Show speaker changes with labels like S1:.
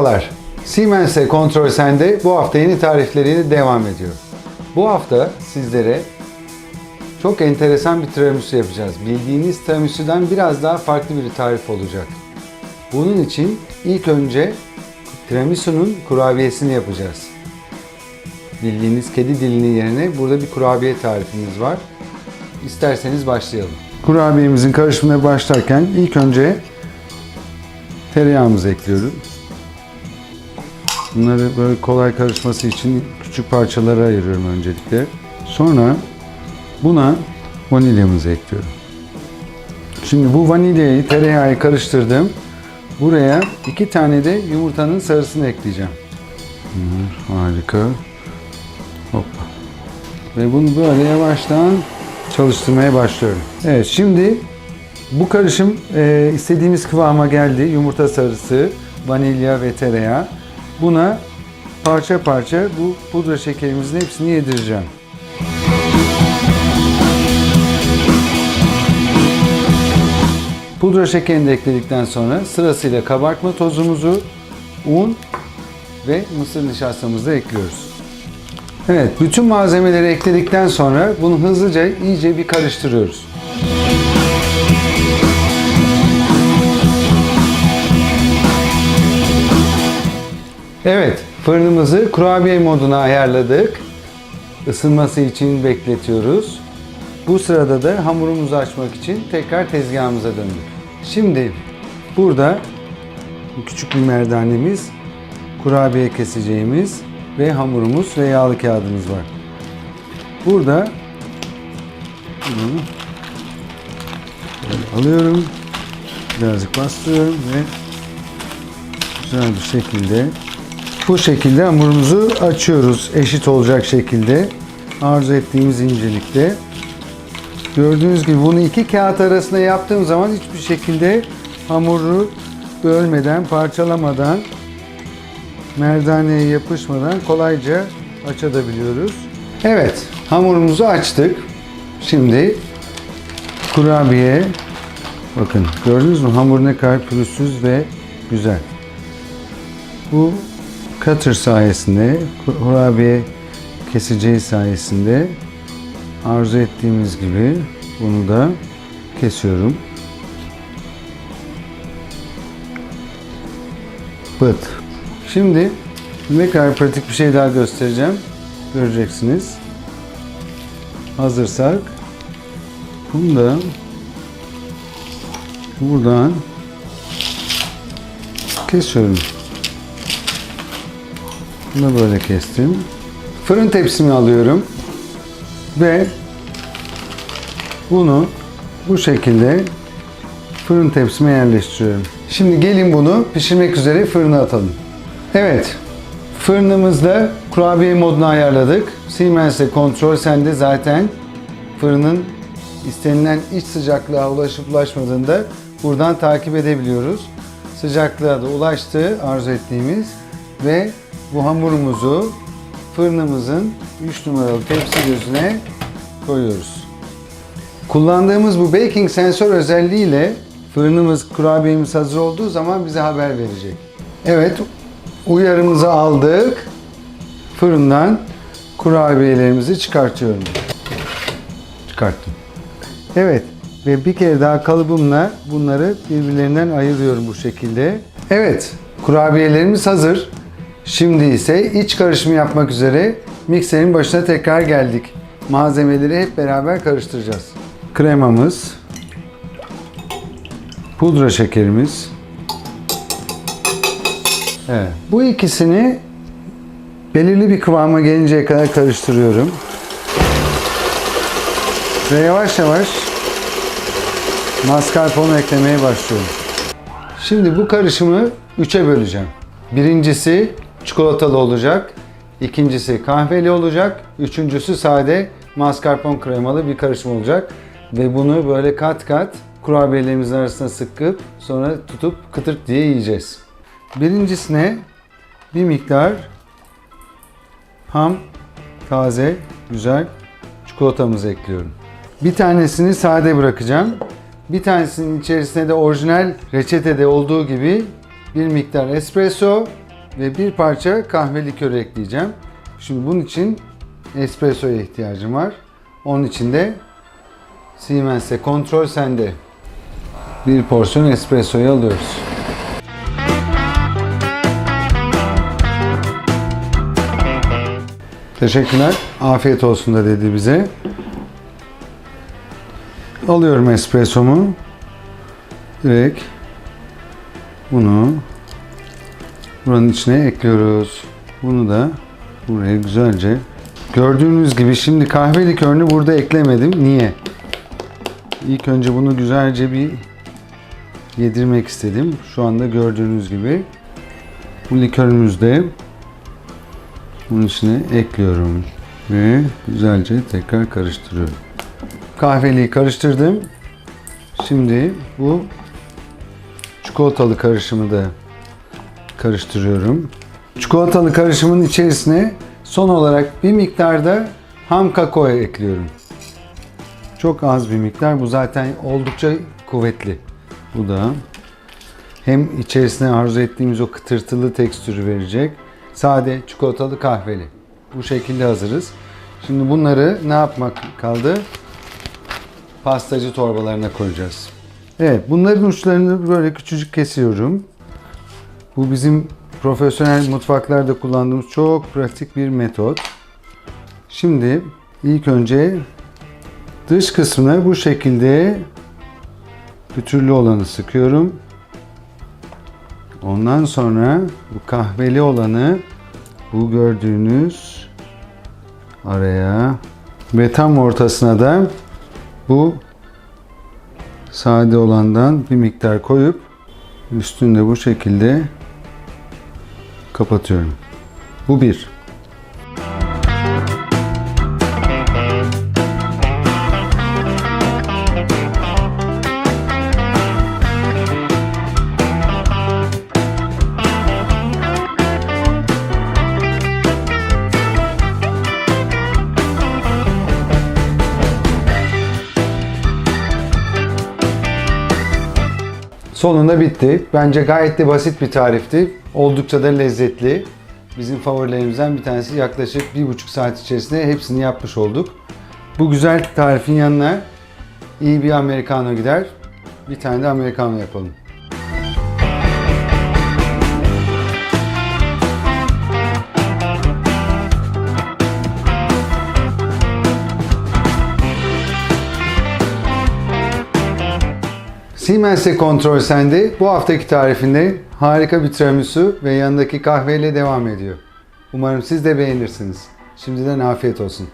S1: Merhabalar. Siemens'e Kontrol Sende bu hafta yeni tarifleriyle devam ediyor. Bu hafta sizlere çok enteresan bir tiramisu yapacağız. Bildiğiniz tiramisu'dan biraz daha farklı bir tarif olacak. Bunun için ilk önce tiramisu'nun kurabiyesini yapacağız. Bildiğiniz kedi dilini yerine burada bir kurabiye tarifimiz var. İsterseniz başlayalım. Kurabiyemizin karışımına başlarken ilk önce tereyağımızı ekliyorum. Bunları böyle kolay karışması için küçük parçalara ayırıyorum öncelikle. Sonra buna vanilyamızı ekliyorum. Şimdi bu vanilyayı tereyağı karıştırdım. Buraya iki tane de yumurtanın sarısını ekleyeceğim. Hmm, harika. Hoppa. Ve bunu böyle yavaştan çalıştırmaya başlıyorum. Evet şimdi bu karışım e, istediğimiz kıvama geldi. Yumurta sarısı, vanilya ve tereyağı. Buna parça parça bu pudra şekerimizin hepsini yedireceğim. Pudra şekerini de ekledikten sonra sırasıyla kabartma tozumuzu, un ve mısır nişastamızı da ekliyoruz. Evet, bütün malzemeleri ekledikten sonra bunu hızlıca iyice bir karıştırıyoruz. Evet, fırınımızı kurabiye moduna ayarladık. Isınması için bekletiyoruz. Bu sırada da hamurumuzu açmak için tekrar tezgahımıza döndük. Şimdi burada küçük bir merdanemiz, kurabiye keseceğimiz ve hamurumuz ve yağlı kağıdımız var. Burada bunu alıyorum. Birazcık bastırıyorum ve güzel bir şekilde bu şekilde hamurumuzu açıyoruz. Eşit olacak şekilde. Arzu ettiğimiz incelikte. Gördüğünüz gibi bunu iki kağıt arasında yaptığım zaman hiçbir şekilde hamuru bölmeden, parçalamadan, merdaneye yapışmadan kolayca açabiliyoruz. Evet, hamurumuzu açtık. Şimdi kurabiye bakın gördünüz mü hamur ne kadar pürüzsüz ve güzel. Bu cutter sayesinde kurabiye keseceği sayesinde arzu ettiğimiz gibi bunu da kesiyorum. Pıt. Şimdi ne kadar pratik bir şey daha göstereceğim. Göreceksiniz. Hazırsak bunu da buradan kesiyorum. Bunu böyle kestim. Fırın tepsimi alıyorum ve bunu bu şekilde fırın tepsime yerleştiriyorum. Şimdi gelin bunu pişirmek üzere fırına atalım. Evet, fırınımızda kurabiye modunu ayarladık. Siemens'e kontrol sende zaten fırının istenilen iç sıcaklığa ulaşıp ulaşmadığında buradan takip edebiliyoruz. Sıcaklığa da ulaştı arzu ettiğimiz ve bu hamurumuzu fırınımızın 3 numaralı tepsi gözüne koyuyoruz. Kullandığımız bu baking sensör özelliğiyle fırınımız, kurabiyemiz hazır olduğu zaman bize haber verecek. Evet, uyarımızı aldık. Fırından kurabiyelerimizi çıkartıyorum. Çıkarttım. Evet ve bir kere daha kalıbımla bunları birbirlerinden ayırıyorum bu şekilde. Evet, kurabiyelerimiz hazır. Şimdi ise iç karışımı yapmak üzere mikserin başına tekrar geldik. Malzemeleri hep beraber karıştıracağız. Kremamız, pudra şekerimiz. Evet. Bu ikisini belirli bir kıvama gelinceye kadar karıştırıyorum. Ve yavaş yavaş mascarpone eklemeye başlıyorum. Şimdi bu karışımı üçe böleceğim. Birincisi çikolatalı olacak. ikincisi kahveli olacak. Üçüncüsü sade mascarpone kremalı bir karışım olacak. Ve bunu böyle kat kat kurabiyelerimizin arasına sıkıp sonra tutup kıtırt diye yiyeceğiz. Birincisine bir miktar ham taze güzel çikolatamızı ekliyorum. Bir tanesini sade bırakacağım. Bir tanesinin içerisine de orijinal reçetede olduğu gibi bir miktar espresso ve bir parça kahve likörü ekleyeceğim. Şimdi bunun için espressoya ihtiyacım var. Onun için de Siemens'e kontrol sende. Bir porsiyon espressoyu alıyoruz. Teşekkürler. Afiyet olsun da dedi bize. Alıyorum espressomu. Direkt bunu buranın içine ekliyoruz. Bunu da buraya güzelce gördüğünüz gibi şimdi kahve likörünü burada eklemedim. Niye? İlk önce bunu güzelce bir yedirmek istedim. Şu anda gördüğünüz gibi bu likörümüzü de bunun içine ekliyorum ve güzelce tekrar karıştırıyorum. Kahveliği karıştırdım. Şimdi bu çikolatalı karışımı da karıştırıyorum. Çikolatalı karışımın içerisine son olarak bir miktarda ham kakao ekliyorum. Çok az bir miktar. Bu zaten oldukça kuvvetli. Bu da hem içerisine arzu ettiğimiz o kıtırtılı tekstürü verecek. Sade çikolatalı kahveli. Bu şekilde hazırız. Şimdi bunları ne yapmak kaldı? Pastacı torbalarına koyacağız. Evet, bunların uçlarını böyle küçücük kesiyorum. Bu bizim profesyonel mutfaklarda kullandığımız çok pratik bir metot. Şimdi ilk önce dış kısmına bu şekilde pütürlü olanı sıkıyorum. Ondan sonra bu kahveli olanı bu gördüğünüz araya ve tam ortasına da bu sade olandan bir miktar koyup üstünde bu şekilde kapatıyorum. Bu bir. Sonunda bitti. Bence gayet de basit bir tarifti. Oldukça da lezzetli. Bizim favorilerimizden bir tanesi yaklaşık bir buçuk saat içerisinde hepsini yapmış olduk. Bu güzel tarifin yanına iyi bir americano gider. Bir tane de americano yapalım. Siemens'e kontrol sende. Bu haftaki tarifinde harika bir tiramisu ve yanındaki kahveyle devam ediyor. Umarım siz de beğenirsiniz. Şimdiden afiyet olsun.